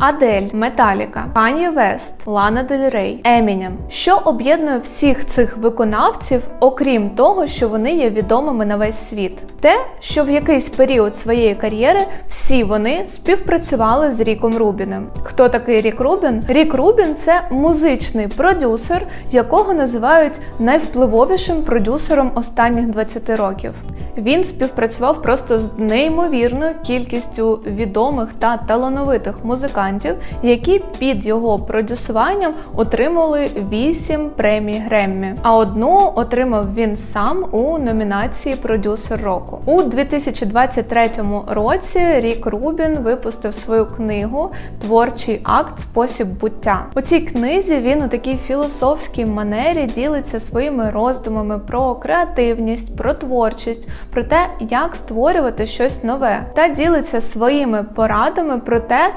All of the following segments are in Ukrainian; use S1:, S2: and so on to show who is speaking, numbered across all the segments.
S1: Адель, Металіка, Кані Вест, Лана Дель Рей, Емінем. Що об'єднує всіх цих виконавців, окрім того, що вони є відомими на весь світ? Те, що в якийсь період своєї кар'єри всі вони співпрацювали з Ріком Рубіним. Хто такий Рік Рубін? Рік Рубін це музичний продюсер, якого називають найвпливовішим продюсером останніх 20 років. Він співпрацював просто з неймовірною кількістю відомих та талановитих музикантів, які під його продюсуванням отримали 8 премій Греммі. А одну отримав він сам у номінації Продюсер року. У 2023 році Рік Рубін випустив свою книгу Творчий акт Спосіб буття. У цій книзі він у такій філософській манері ділиться своїми роздумами про креативність, про творчість, про те, як створювати щось нове, та ділиться своїми порадами про те,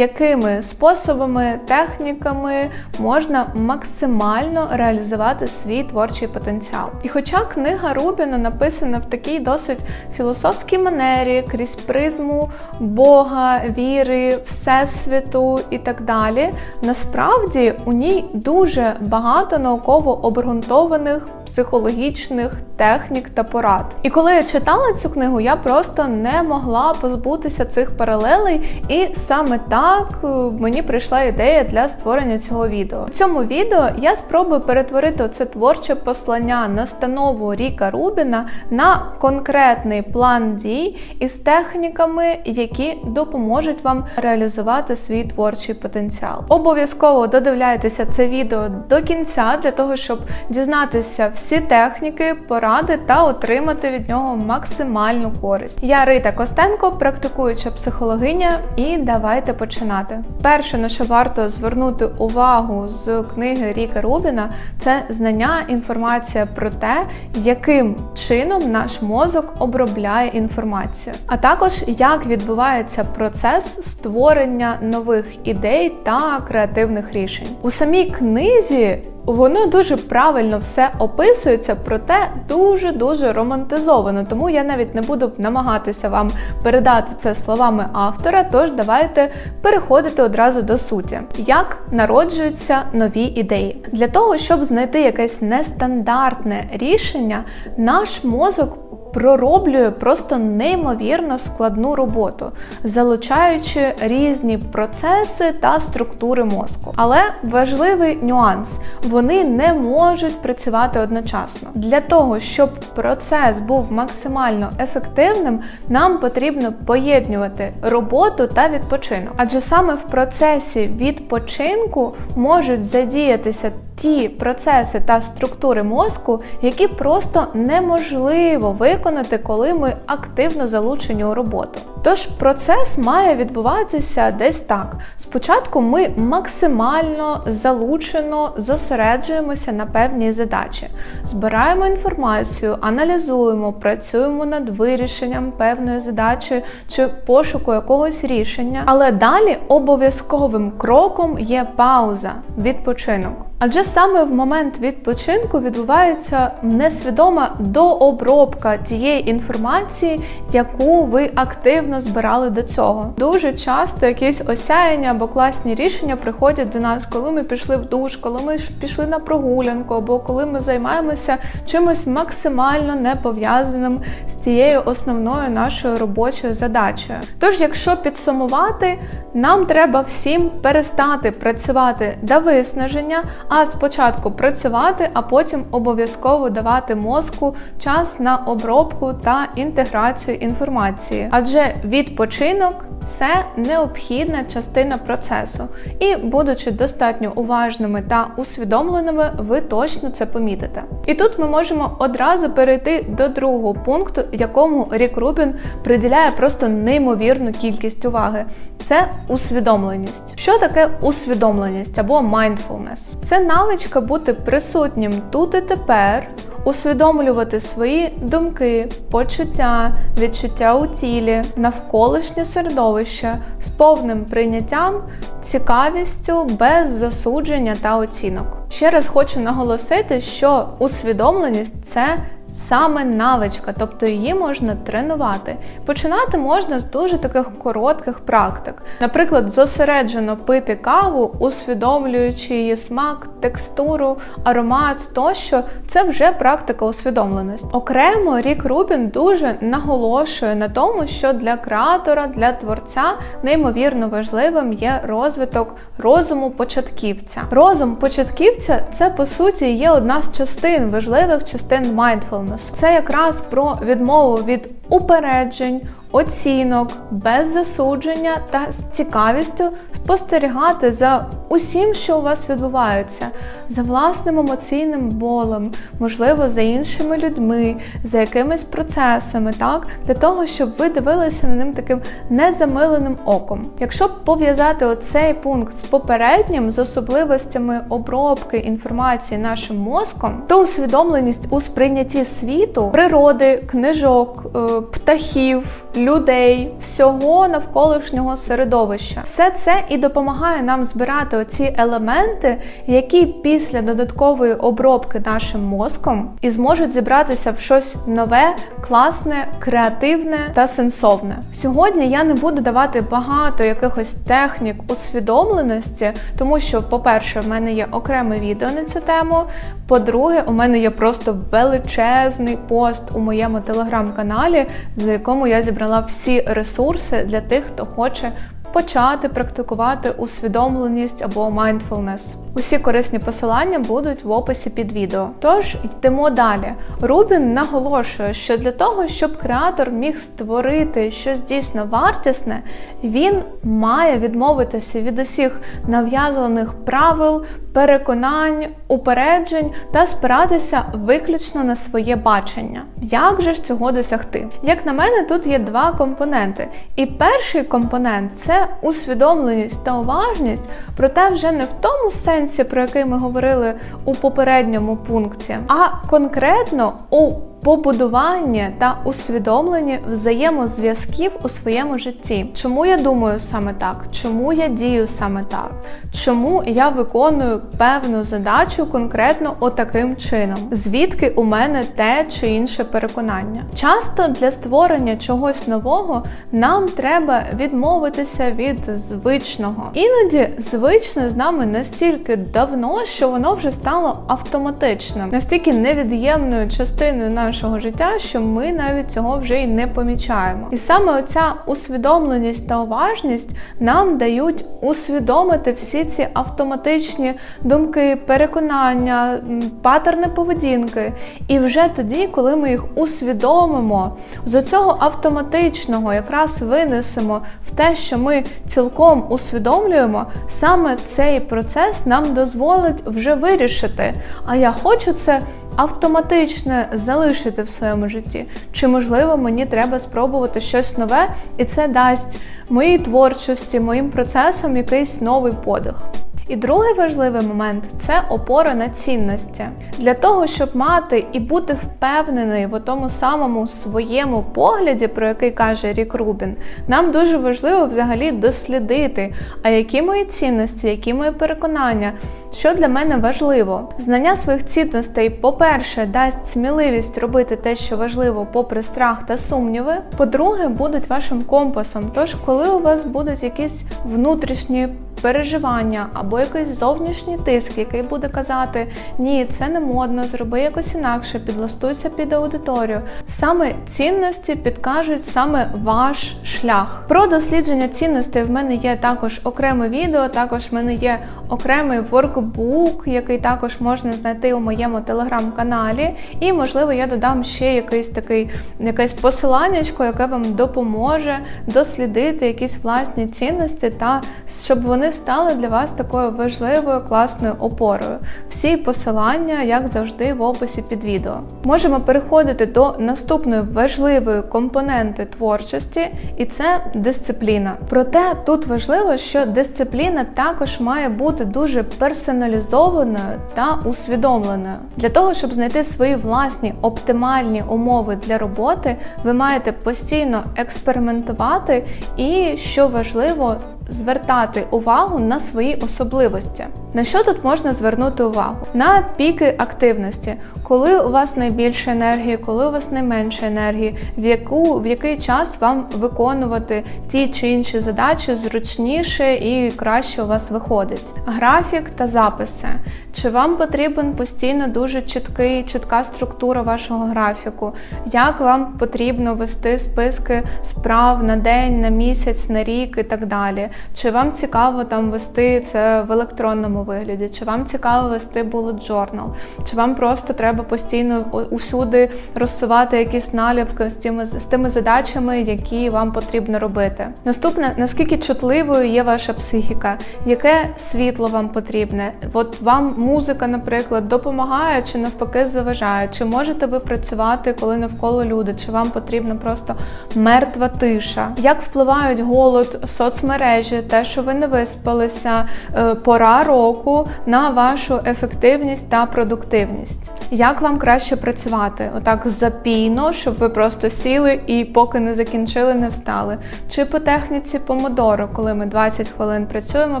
S1: якими способами, техніками можна максимально реалізувати свій творчий потенціал. І хоча книга Рубіна написана в такій досить філософській манері, крізь призму Бога, віри, всесвіту і так далі, насправді у ній дуже багато науково обґрунтованих психологічних технік та порад. І коли я читала цю книгу, я просто не могла позбутися цих паралелей, і саме так е, мені прийшла ідея для створення цього відео. У цьому відео я спробую перетворити це творче послання настанову Ріка Рубіна на конкретний план дій із техніками, які допоможуть вам реалізувати свій творчий потенціал. Обов'язково додивляйтеся це відео до кінця для того, щоб дізнатися всі техніки, поради та отримати від нього максимальну користь. Я Рита Костенко, практикуюча психологиня, і давайте починати. Перше, на що варто звернути увагу з книги Ріка Рубіна, це знання, інформація про те, яким чином наш мозок обробляє інформацію, а також як відбувається процес створення нових ідей та креативних рішень. У самій книзі Воно дуже правильно все описується, проте дуже-дуже романтизовано. Тому я навіть не буду намагатися вам передати це словами автора. Тож давайте переходити одразу до суті. Як народжуються нові ідеї? Для того, щоб знайти якесь нестандартне рішення, наш мозок пророблює просто неймовірно складну роботу, залучаючи різні процеси та структури мозку. Але важливий нюанс: вони не можуть працювати одночасно. Для того, щоб процес був максимально ефективним, нам потрібно поєднувати роботу та відпочинок. Адже саме в процесі відпочинку можуть задіятися ті процеси та структури мозку, які просто неможливо виконати, коли ми активно залучені у роботу. Тож процес має відбуватися десь так. Спочатку ми максимально залучено зосереджуємося на певній задачі, збираємо інформацію, аналізуємо, працюємо над вирішенням певної задачі чи пошуку якогось рішення. Але далі обов'язковим кроком є пауза, відпочинок. Адже саме в момент відпочинку відбувається несвідома дообробка тієї інформації, яку ви активно збирали до цього. Дуже часто якісь осяяння або класні рішення приходять до нас, коли ми пішли в душ, коли ми пішли на прогулянку, або коли ми займаємося чимось максимально не пов'язаним з тією основною нашою робочою задачею. Тож, якщо підсумувати, нам треба всім перестати працювати до виснаження а спочатку працювати, а потім обов'язково давати мозку час на обробку та інтеграцію інформації. Адже відпочинок це необхідна частина процесу. І, будучи достатньо уважними та усвідомленими, ви точно це помітите. І тут ми можемо одразу перейти до другого пункту, якому Рік Рубін приділяє просто неймовірну кількість уваги. Це усвідомленість. Що таке усвідомленість або mindfulness? Це навичка бути присутнім тут і тепер, усвідомлювати свої думки, почуття, відчуття у тілі, навколишнє середовище з повним прийняттям, цікавістю, без засудження та оцінок. Ще раз хочу наголосити, що усвідомленість це саме навичка, тобто її можна тренувати. Починати можна з дуже таких коротких практик. Наприклад, зосереджено пити каву, усвідомлюючи її смак, текстуру, аромат тощо, це вже практика усвідомленості. Окремо Рік Рубін дуже наголошує на тому, що для креатора, для творця неймовірно важливим є розвиток розуму початківця. Розум початківця це по суті є одна з частин важливих частин mindfulness. Це якраз про відмову від упереджень, оцінок, без засудження та з цікавістю спостерігати за усім, що у вас відбувається, за власним емоційним болем, можливо, за іншими людьми, за якимись процесами, так для того, щоб ви дивилися на ним таким незамиленим оком. Якщо пов'язати оцей пункт з попереднім, з особливостями обробки інформації нашим мозком, то усвідомленість у сприйнятті світу, природи, книжок, е, птахів, людей, всього навколишнього середовища, все це і допомагає нам збирати оці елементи, які після додаткової обробки нашим мозком і зможуть зібратися в щось нове, класне, креативне та сенсовне. Сьогодні я не буду давати багато якихось технік усвідомленості, тому що, по-перше, в мене є окреме відео на цю тему. По-друге, у мене є просто величезний пост у моєму телеграм-каналі, за якому я зібрала всі ресурси для тих, хто хоче почати практикувати усвідомленість або mindfulness. Усі корисні посилання будуть в описі під відео. Тож йдемо далі. Рубін наголошує, що для того, щоб креатор міг створити щось дійсно вартісне, він має відмовитися від усіх нав'язаних правил, переконань, упереджень та спиратися виключно на своє бачення. Як же ж цього досягти? Як на мене, тут є два компоненти. І перший компонент це усвідомленість та уважність, проте вже не в тому сенсі, про який ми говорили у попередньому пункті, а конкретно у побудування та усвідомлення взаємозв'язків у своєму житті. Чому я думаю саме так? Чому я дію саме так? Чому я виконую певну задачу конкретно отаким чином? Звідки у мене те чи інше переконання? Часто для створення чогось нового нам треба відмовитися від звичного. Іноді звичне з нами настільки давно, що воно вже стало автоматичним, настільки невід'ємною частиною нашого нашого життя, що ми навіть цього вже й не помічаємо. І саме оця усвідомленість та уважність нам дають усвідомити всі ці автоматичні думки, переконання, патерни поведінки. І вже тоді, коли ми їх усвідомимо, з цього автоматичного якраз винесемо в те, що ми цілком усвідомлюємо, саме цей процес нам дозволить вже вирішити. А я хочу це автоматично залишити в своєму житті. Чи можливо мені треба спробувати щось нове, і це дасть моїй творчості, моїм процесам якийсь новий подих. І другий важливий момент це опора на цінності. Для того, щоб мати і бути впевнений в тому самому своєму погляді, про який каже Рік Рубін, нам дуже важливо взагалі дослідити, а які мої цінності, які мої переконання, що для мене важливо. Знання своїх цінностей, по-перше, дасть сміливість робити те, що важливо, попри страх та сумніви. По-друге, будуть вашим компасом. Тож, коли у вас будуть якісь внутрішні переживання або якийсь зовнішній тиск, який буде казати: Ні, це не модно, зроби якось інакше, підлаштуйся під аудиторію. Саме цінності підкажуть саме ваш шлях. Про дослідження цінностей в мене є також окреме відео, також в мене є окремий воркбук, який також можна знайти у моєму телеграм-каналі. І, можливо, я додам ще якийсь такий якесь посиланнячко, яке вам допоможе дослідити якісь власні цінності, та щоб вони стали для вас такою важливою класною опорою. Всі посилання, як завжди, в описі під відео. Можемо переходити до наступної важливої компоненти творчості, і це дисципліна. Проте тут важливо, що дисципліна також має бути дуже персоналізованою та усвідомленою. Для того, щоб знайти свої власні оптимальні умови для роботи, ви маєте постійно експериментувати і, що важливо, звертати увагу на свої особливості. На що тут можна звернути увагу? На піки активності, коли у вас найбільше енергії, коли у вас найменше енергії, в яку в який час вам виконувати ті чи інші задачі зручніше і краще у вас виходить. Графік та записи. Чи вам потрібен постійно дуже чіткий, чітка структура вашого графіку? Як вам потрібно вести списки справ на день, на місяць, на рік і так далі? Чи вам цікаво там вести це в електронному вигляді? Чи вам цікаво вести bullet journal? Чи вам просто треба постійно усюди розсувати якісь наліпки з тими з тими задачами, які вам потрібно робити? Наступне, наскільки чутливою є ваша психіка? Яке світло вам потрібне? От вам музика, наприклад, допомагає чи навпаки заважає? Чи можете ви працювати, коли навколо люди? Чи вам потрібна просто мертва тиша? Як впливають голод, соцмережі, те, що ви не виспалися, е, пора року на вашу ефективність та продуктивність? Як вам краще працювати? Отак запійно, щоб ви просто сіли і поки не закінчили, не встали? Чи по техніці помодоро, коли ми 20 хвилин працюємо,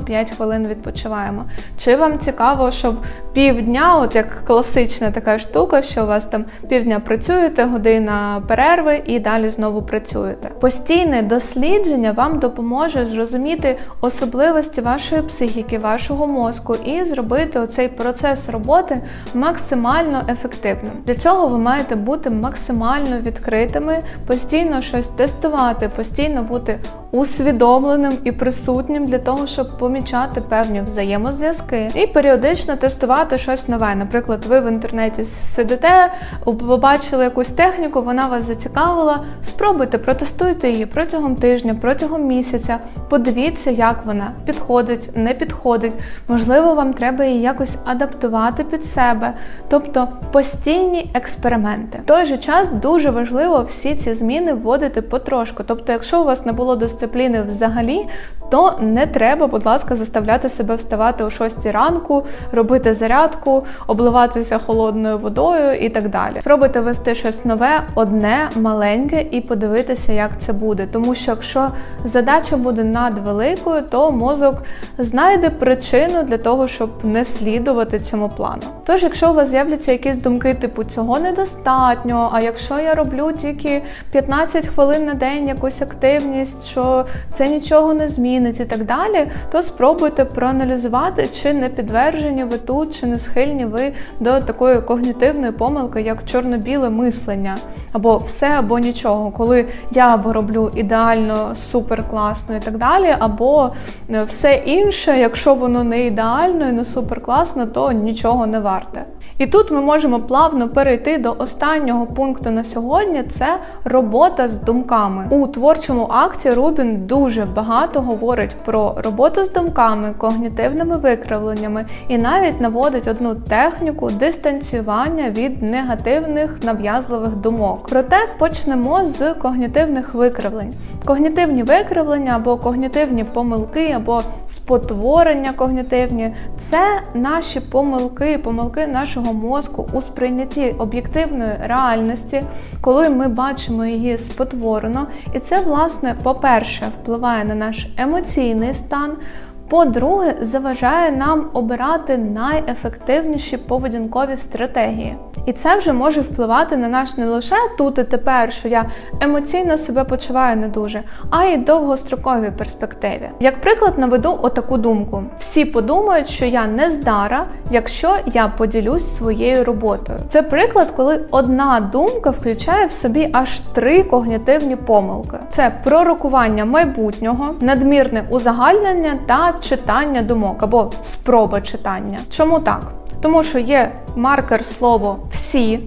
S1: 5 хвилин відпочиваємо? Чи вам цікаво, щоб півдня, от як класична така штука, що у вас там півдня працюєте, година перерви і далі знову працюєте? Постійне дослідження вам допоможе зрозуміти особливості вашої психіки, вашого мозку і зробити оцей процес роботи максимально ефективним. Для цього ви маєте бути максимально відкритими, постійно щось тестувати, постійно бути усвідомленим і присутнім для того, щоб помічати певні взаємозв'язки і періодично тестувати щось нове. Наприклад, ви в інтернеті сидите, побачили якусь техніку, вона вас зацікавила. Спробуйте, протестуйте її протягом тижня, протягом місяця. Подивіться, як вона підходить, не підходить. Можливо, вам треба її якось адаптувати під себе, тобто постійні експерименти. В той же час дуже важливо всі ці зміни вводити потрошку. Тобто, якщо у вас не було дисципліни взагалі, то не треба, будь ласка, заставляти себе вставати о 6 ранку, робити зарядку, обливатися холодною водою і так далі. Спробуйте вести щось нове, одне, маленьке, і подивитися, як це буде. Тому що якщо задача буде надвеликою, то мозок знайде причину для того, щоб не слідувати цьому плану. Тож, якщо у вас з'являться якісь думки, типу цього недостатньо, а якщо я роблю тільки 15 хвилин на день якусь активність, що це нічого не змінить і так далі, то спробуйте проаналізувати, чи не підтверджені ви тут, чи не схильні ви до такої когнітивної помилки, як чорно-біле мислення, або все, або нічого, коли я або роблю ідеально, супер класно і так далі, або е, все інше, якщо воно не ідеально і не супер класно, то нічого не варте. І тут ми можемо плавно перейти до останнього пункту на сьогодні це робота з думками. У творчому акті Рубін дуже багато говорить про роботу з думками, когнітивними викривленнями і навіть наводить одну техніку дистанціювання від негативних нав'язливих думок. Проте почнемо з когнітивних викривлень. Когнітивні викривлення або когнітивні помилки, або спотворення когнітивні це наші помилки, помилки нашого мозку у сприйнятті об'єктивної реальності, коли ми бачимо її спотворено. І це, власне, по-перше, впливає на наш емоційний стан. По-друге, заважає нам обирати найефективніші поведінкові стратегії. І це вже може впливати на наш не лише тут і тепер, що я емоційно себе почуваю не дуже, а й довгостроковій перспективі. Як приклад наведу отаку думку: всі подумають, що я не здара, якщо я поділюсь своєю роботою. Це приклад, коли одна думка включає в собі аж три когнітивні помилки: це пророкування майбутнього, надмірне узагальнення та читання думок або спроба читання. Чому так? Тому що є маркер слово всі.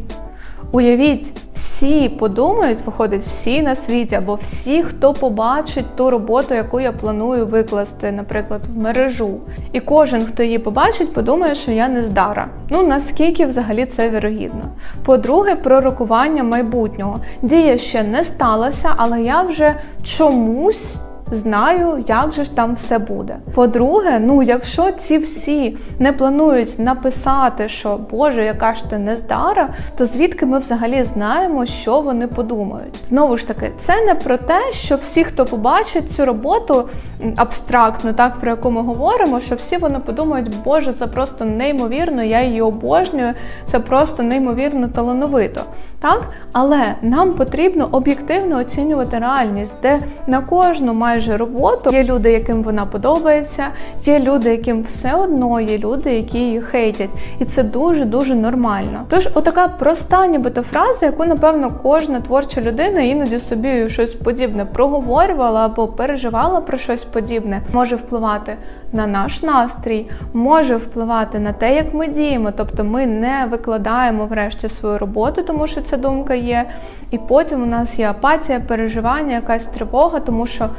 S1: Уявіть, всі подумають, виходить, всі на світі, або всі, хто побачить ту роботу, яку я планую викласти, наприклад, в мережу. І кожен, хто її побачить, подумає, що я не здара. Ну наскільки взагалі це вірогідно? По-друге, пророкування майбутнього. Дія ще не сталася, але я вже чомусь знаю, як же ж там все буде. По-друге, ну якщо ці всі не планують написати, що Боже, яка ж ти нездара, то звідки ми взагалі знаємо, що вони подумають? Знову ж таки, це не про те, що всі, хто побачить цю роботу абстрактно, так про яку ми говоримо, що всі вони подумають, Боже, це просто неймовірно, я її обожнюю, це просто неймовірно талановито. Так, але нам потрібно об'єктивно оцінювати реальність, де на кожну майже роботу є люди, яким вона подобається, є люди, яким все одно, є люди, які її хейтять, і це дуже дуже нормально. Тож, отака проста, нібито фраза, яку напевно кожна творча людина іноді собі щось подібне проговорювала або переживала про щось подібне, може впливати на наш настрій, може впливати на те, як ми діємо. Тобто ми не викладаємо врешті свою роботу, тому що ця думка є. І потім у нас є апатія, переживання, якась тривога, тому що.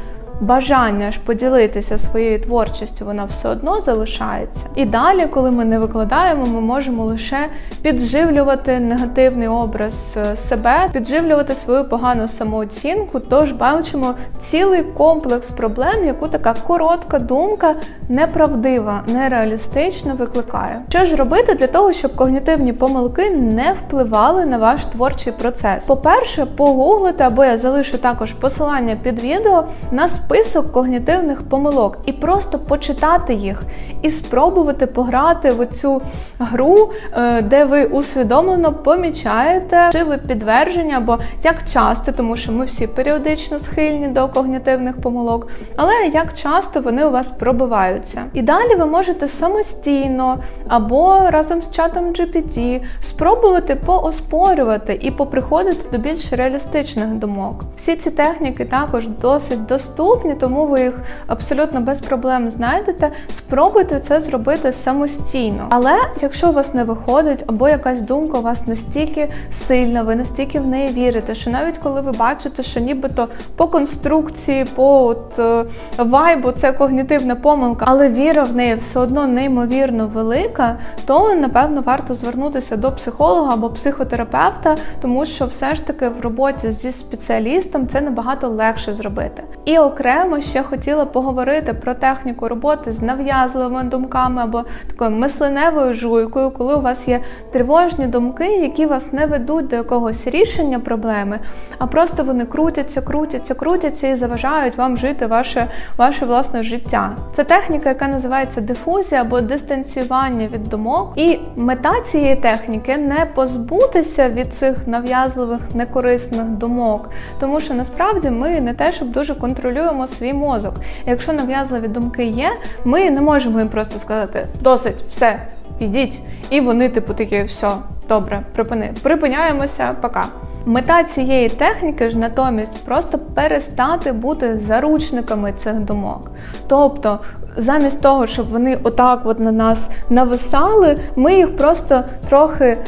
S1: Бажання ж поділитися своєю творчістю, вона все одно залишається. І далі, коли ми не викладаємо, ми можемо лише підживлювати негативний образ е, себе, підживлювати свою погану самооцінку. Тож бачимо цілий комплекс проблем, яку така коротка думка неправдива, нереалістична викликає. Що ж робити для того, щоб когнітивні помилки не впливали на ваш творчий процес? По-перше, погуглити або я залишу також посилання під відео на список когнітивних помилок і просто почитати їх і спробувати пограти в цю гру, е, де ви усвідомлено помічаєте, чи ви підтвердження, або як часто, тому що ми всі періодично схильні до когнітивних помилок, але як часто вони у вас пробиваються. І далі ви можете самостійно або разом з чатом GPT спробувати пооспорювати і поприходити до більш реалістичних думок. Всі ці техніки також досить доступні, тому ви їх абсолютно без проблем знайдете. Спробуйте це зробити самостійно. Але якщо у вас не виходить, або якась думка у вас настільки сильна, ви настільки в неї вірите, що навіть коли ви бачите, що нібито по конструкції, по от, е, вайбу це когнітивна помилка, але віра в неї все одно неймовірно велика, то напевно варто звернутися до психолога або психотерапевта, тому що все ж таки в роботі зі спеціалістом це набагато легше зробити. І окремо ще хотіла поговорити про техніку роботи з нав'язливими думками або такою мисленевою жуйкою, коли у вас є тривожні думки, які вас не ведуть до якогось рішення проблеми, а просто вони крутяться, крутяться, крутяться і заважають вам жити ваше, ваше власне життя. Це техніка, яка називається дифузія або дистанціювання від думок. І мета цієї техніки не позбутися від цих нав'язливих некорисних думок, тому що насправді ми не те, щоб дуже контролюємо свій мозок. Якщо нав'язливі думки є, ми не можемо їм просто сказати досить, все, ідіть. І вони, типу, такі, все, добре, припини. Припиняємося, пока. Мета цієї техніки ж натомість просто перестати бути заручниками цих думок. Тобто, замість того, щоб вони отак от на нас нависали, ми їх просто трохи.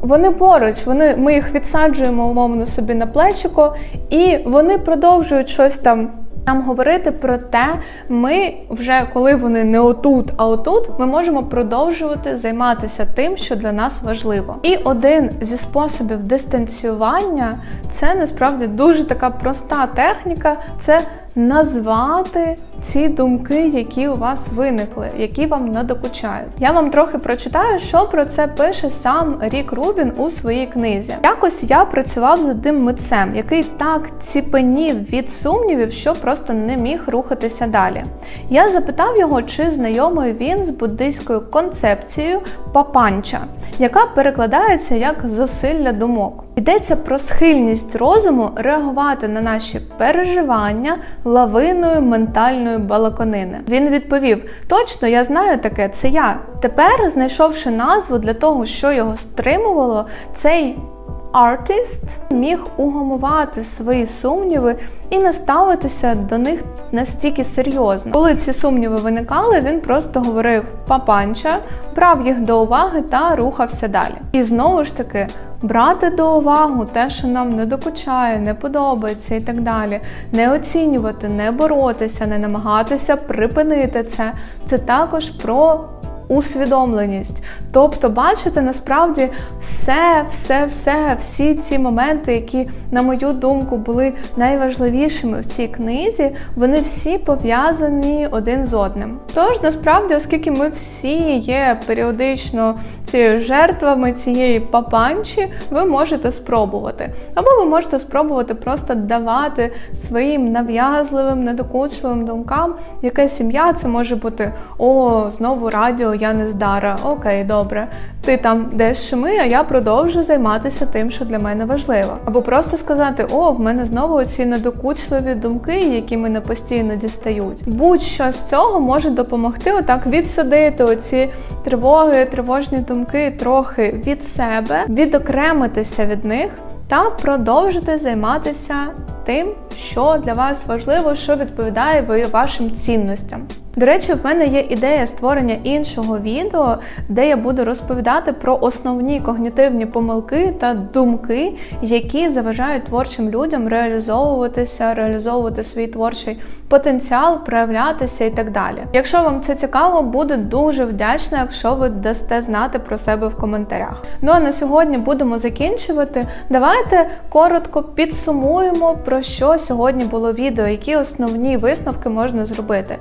S1: Вони поруч, вони, ми їх відсаджуємо умовно собі на плечико, і вони продовжують щось там нам говорити про те, ми вже коли вони не отут, а отут, ми можемо продовжувати займатися тим, що для нас важливо. І один зі способів дистанціювання це насправді дуже така проста техніка. Це назвати ці думки, які у вас виникли, які вам надокучають. Я вам трохи прочитаю, що про це пише сам Рік Рубін у своїй книзі. Якось я працював з одним митцем, який так ціпенів від сумнівів, що просто не міг рухатися далі. Я запитав його, чи знайомий він з буддийською концепцією папанча, яка перекладається як засилля думок. Йдеться про схильність розуму реагувати на наші переживання лавиною ментальної балаконини. Він відповів: точно, я знаю таке, це я. Тепер, знайшовши назву для того, що його стримувало, цей артист міг угамувати свої сумніви і не ставитися до них настільки серйозно. Коли ці сумніви виникали, він просто говорив папанча, брав їх до уваги та рухався далі. І знову ж таки. Брати до уваги те, що нам не докучає, не подобається і так далі, не оцінювати, не боротися, не намагатися припинити це. Це також про усвідомленість. Тобто, бачите, насправді все, все, все, всі ці моменти, які, на мою думку, були найважливішими в цій книзі, вони всі пов'язані один з одним. Тож, насправді, оскільки ми всі є періодично цією жертвами цієї папанчі, ви можете спробувати. Або ви можете спробувати просто давати своїм нав'язливим, недокучливим думкам яке сім'я, це може бути о, знову радіо, я не здара. Окей, добре. Ти там десь шими, а я продовжу займатися тим, що для мене важливо. Або просто сказати: О, в мене знову ці недокучливі думки, які мене постійно дістають. Будь-що з цього може допомогти отак відсадити оці тривоги, тривожні думки трохи від себе, відокремитися від них. Та продовжити займатися тим, що для вас важливо, що відповідає вашим цінностям. До речі, в мене є ідея створення іншого відео, де я буду розповідати про основні когнітивні помилки та думки, які заважають творчим людям реалізовуватися, реалізовувати свій творчий потенціал, проявлятися і так далі. Якщо вам це цікаво, буду дуже вдячна, якщо ви дасте знати про себе в коментарях. Ну а на сьогодні будемо закінчувати. Давайте коротко підсумуємо, про що сьогодні було відео, які основні висновки можна зробити.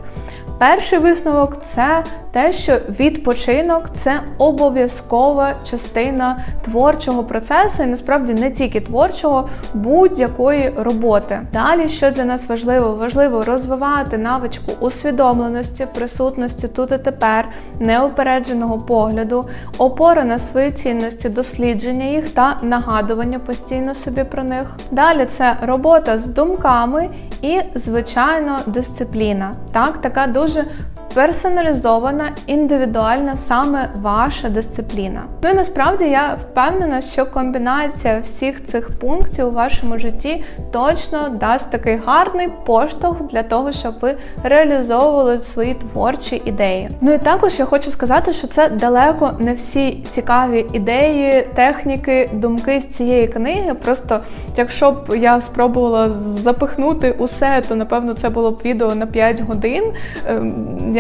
S1: Перший висновок це те, що відпочинок це обов'язкова частина творчого процесу, і насправді не тільки творчого, будь-якої роботи. Далі, що для нас важливо, важливо розвивати навичку усвідомленості, присутності тут і тепер, неупередженого погляду, опора на свої цінності, дослідження їх та нагадування постійно собі про них. Далі це робота з думками і, звичайно, дисципліна. Так, така дуже loja персоналізована, індивідуальна саме ваша дисципліна. Ну і насправді я впевнена, що комбінація всіх цих пунктів у вашому житті точно дасть такий гарний поштовх для того, щоб ви реалізовували свої творчі ідеї. Ну і також я хочу сказати, що це далеко не всі цікаві ідеї, техніки, думки з цієї книги. Просто якщо б я спробувала запихнути усе, то напевно це було б відео на 5 годин.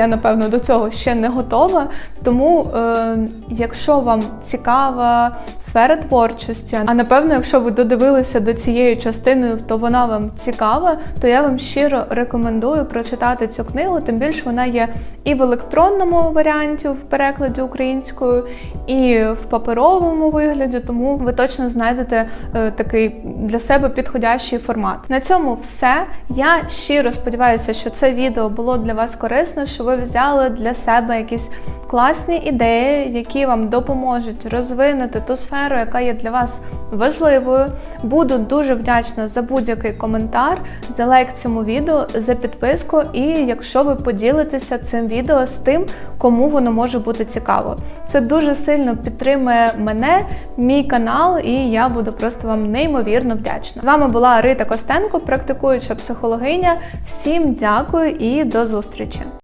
S1: Я напевно до цього ще не готова. Тому, е, якщо вам цікава сфера творчості, а напевно, якщо ви додивилися до цієї частини, то вона вам цікава, то я вам щиро рекомендую прочитати цю книгу. Тим більше вона є і в електронному варіанті в перекладі українською, і в паперовому вигляді. Тому ви точно знайдете е, такий для себе підходящий формат. На цьому все. Я щиро сподіваюся, що це відео було для вас корисно. що ви взяли для себе якісь класні ідеї, які вам допоможуть розвинути ту сферу, яка є для вас важливою. Буду дуже вдячна за будь-який коментар, за лайк цьому відео, за підписку, і якщо ви поділитеся цим відео з тим, кому воно може бути цікаво. Це дуже сильно підтримує мене, мій канал, і я буду просто вам неймовірно вдячна. З вами була Рита Костенко, практикуюча психологиня. Всім дякую і до зустрічі!